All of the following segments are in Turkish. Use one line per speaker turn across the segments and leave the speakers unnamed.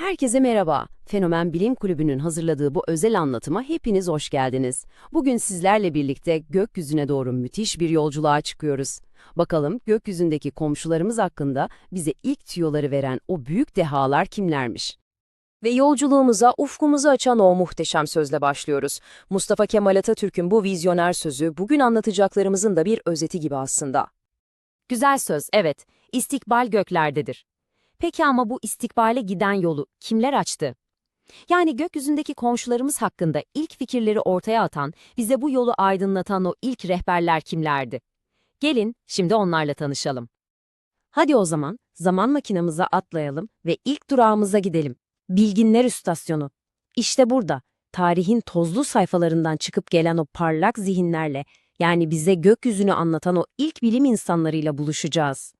Herkese merhaba. Fenomen Bilim Kulübü'nün hazırladığı bu özel anlatıma hepiniz hoş geldiniz. Bugün sizlerle birlikte gökyüzüne doğru müthiş bir yolculuğa çıkıyoruz. Bakalım gökyüzündeki komşularımız hakkında bize ilk tüyoları veren o büyük dehalar kimlermiş?
Ve yolculuğumuza ufkumuzu açan o muhteşem sözle başlıyoruz. Mustafa Kemal Atatürk'ün bu vizyoner sözü bugün anlatacaklarımızın da bir özeti gibi aslında.
Güzel söz, evet. İstikbal göklerdedir. Peki ama bu istikbale giden yolu kimler açtı? Yani gökyüzündeki komşularımız hakkında ilk fikirleri ortaya atan, bize bu yolu aydınlatan o ilk rehberler kimlerdi? Gelin şimdi onlarla tanışalım. Hadi o zaman zaman makinamıza atlayalım ve ilk durağımıza gidelim. Bilginler İstasyonu. İşte burada, tarihin tozlu sayfalarından çıkıp gelen o parlak zihinlerle, yani bize gökyüzünü anlatan o ilk bilim insanlarıyla buluşacağız.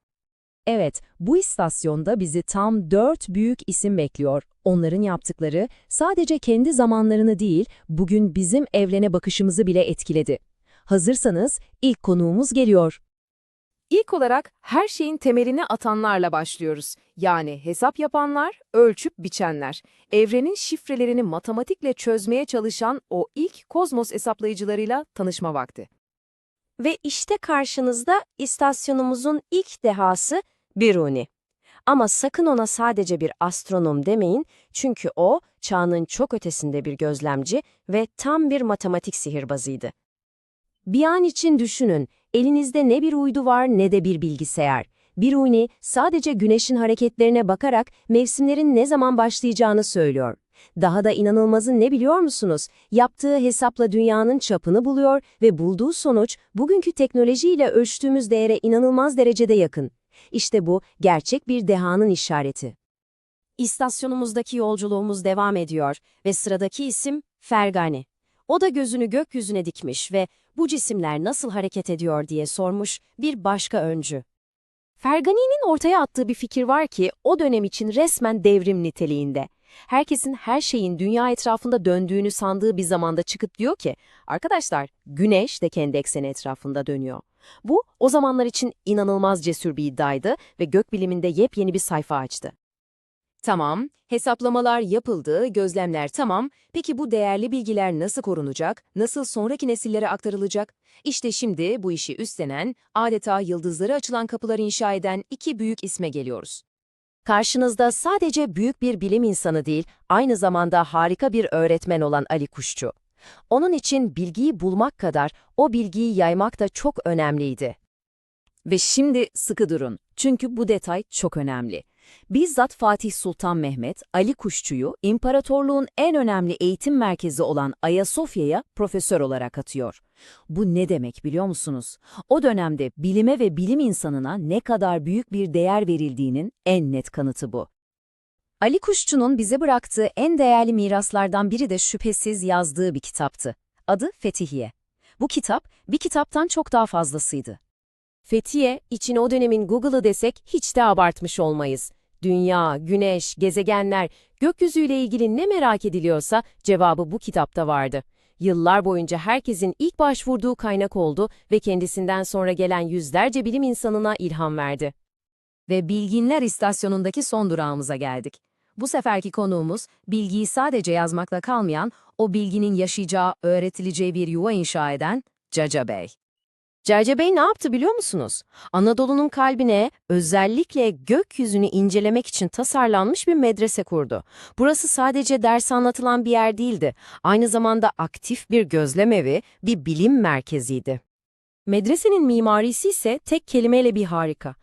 Evet, bu istasyonda bizi tam dört büyük isim bekliyor. Onların yaptıkları sadece kendi zamanlarını değil, bugün bizim evrene bakışımızı bile etkiledi. Hazırsanız ilk konuğumuz geliyor.
İlk olarak her şeyin temelini atanlarla başlıyoruz. Yani hesap yapanlar, ölçüp biçenler. Evrenin şifrelerini matematikle çözmeye çalışan o ilk kozmos hesaplayıcılarıyla tanışma vakti.
Ve işte karşınızda istasyonumuzun ilk dehası Biruni. Ama sakın ona sadece bir astronom demeyin çünkü o çağının çok ötesinde bir gözlemci ve tam bir matematik sihirbazıydı. Bir an için düşünün, elinizde ne bir uydu var ne de bir bilgisayar. Biruni sadece güneşin hareketlerine bakarak mevsimlerin ne zaman başlayacağını söylüyor. Daha da inanılmazı ne biliyor musunuz? Yaptığı hesapla dünyanın çapını buluyor ve bulduğu sonuç bugünkü teknolojiyle ölçtüğümüz değere inanılmaz derecede yakın. İşte bu gerçek bir dehanın işareti. İstasyonumuzdaki yolculuğumuz devam ediyor ve sıradaki isim Fergani. O da gözünü gökyüzüne dikmiş ve bu cisimler nasıl hareket ediyor diye sormuş bir başka öncü. Fergani'nin ortaya attığı bir fikir var ki o dönem için resmen devrim niteliğinde. Herkesin her şeyin dünya etrafında döndüğünü sandığı bir zamanda çıkıp diyor ki, arkadaşlar güneş de kendi ekseni etrafında dönüyor. Bu o zamanlar için inanılmaz cesur bir iddiaydı ve gökbiliminde yepyeni bir sayfa açtı.
Tamam, hesaplamalar yapıldı, gözlemler tamam. Peki bu değerli bilgiler nasıl korunacak, nasıl sonraki nesillere aktarılacak? İşte şimdi bu işi üstlenen, adeta yıldızları açılan kapılar inşa eden iki büyük isme geliyoruz.
Karşınızda sadece büyük bir bilim insanı değil, aynı zamanda harika bir öğretmen olan Ali Kuşçu. Onun için bilgiyi bulmak kadar o bilgiyi yaymak da çok önemliydi.
Ve şimdi sıkı durun. Çünkü bu detay çok önemli. Bizzat Fatih Sultan Mehmet, Ali Kuşçu'yu imparatorluğun en önemli eğitim merkezi olan Ayasofya'ya profesör olarak atıyor. Bu ne demek biliyor musunuz? O dönemde bilime ve bilim insanına ne kadar büyük bir değer verildiğinin en net kanıtı bu. Ali Kuşçu'nun bize bıraktığı en değerli miraslardan biri de şüphesiz yazdığı bir kitaptı. Adı Fetihiye. Bu kitap bir kitaptan çok daha fazlasıydı.
Fethiye, için o dönemin Google'ı desek hiç de abartmış olmayız. Dünya, güneş, gezegenler, gökyüzüyle ilgili ne merak ediliyorsa cevabı bu kitapta vardı. Yıllar boyunca herkesin ilk başvurduğu kaynak oldu ve kendisinden sonra gelen yüzlerce bilim insanına ilham verdi.
Ve Bilginler İstasyonu'ndaki son durağımıza geldik. Bu seferki konuğumuz, bilgiyi sadece yazmakla kalmayan, o bilginin yaşayacağı, öğretileceği bir yuva inşa eden Caca Bey.
Cerce Bey ne yaptı biliyor musunuz? Anadolu'nun kalbine özellikle gökyüzünü incelemek için tasarlanmış bir medrese kurdu. Burası sadece ders anlatılan bir yer değildi. Aynı zamanda aktif bir gözlem evi, bir bilim merkeziydi. Medresenin mimarisi ise tek kelimeyle bir harika.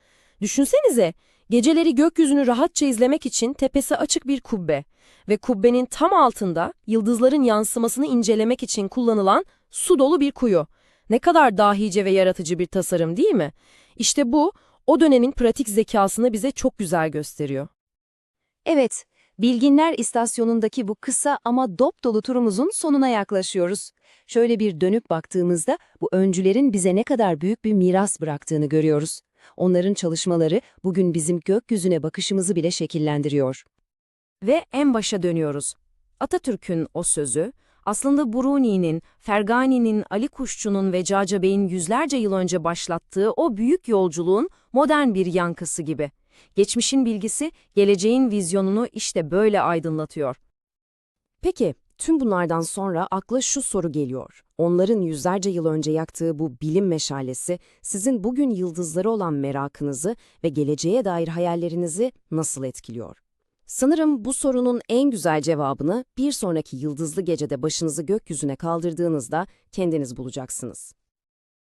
Düşünsenize, geceleri gökyüzünü rahatça izlemek için tepesi açık bir kubbe ve kubbenin tam altında yıldızların yansımasını incelemek için kullanılan su dolu bir kuyu. Ne kadar dahice ve yaratıcı bir tasarım değil mi? İşte bu, o dönemin pratik zekasını bize çok güzel gösteriyor.
Evet, Bilginler İstasyonu'ndaki bu kısa ama dop dolu turumuzun sonuna yaklaşıyoruz. Şöyle bir dönüp baktığımızda bu öncülerin bize ne kadar büyük bir miras bıraktığını görüyoruz. Onların çalışmaları bugün bizim gökyüzüne bakışımızı bile şekillendiriyor.
Ve en başa dönüyoruz. Atatürk'ün o sözü, aslında Bruni'nin, Fergani'nin, Ali Kuşçu'nun ve Caca Bey'in yüzlerce yıl önce başlattığı o büyük yolculuğun modern bir yankısı gibi.
Geçmişin bilgisi, geleceğin vizyonunu işte böyle aydınlatıyor.
Peki, tüm bunlardan sonra akla şu soru geliyor. Onların yüzlerce yıl önce yaktığı bu bilim meşalesi sizin bugün yıldızları olan merakınızı ve geleceğe dair hayallerinizi nasıl etkiliyor? Sanırım bu sorunun en güzel cevabını bir sonraki yıldızlı gecede başınızı gökyüzüne kaldırdığınızda kendiniz bulacaksınız.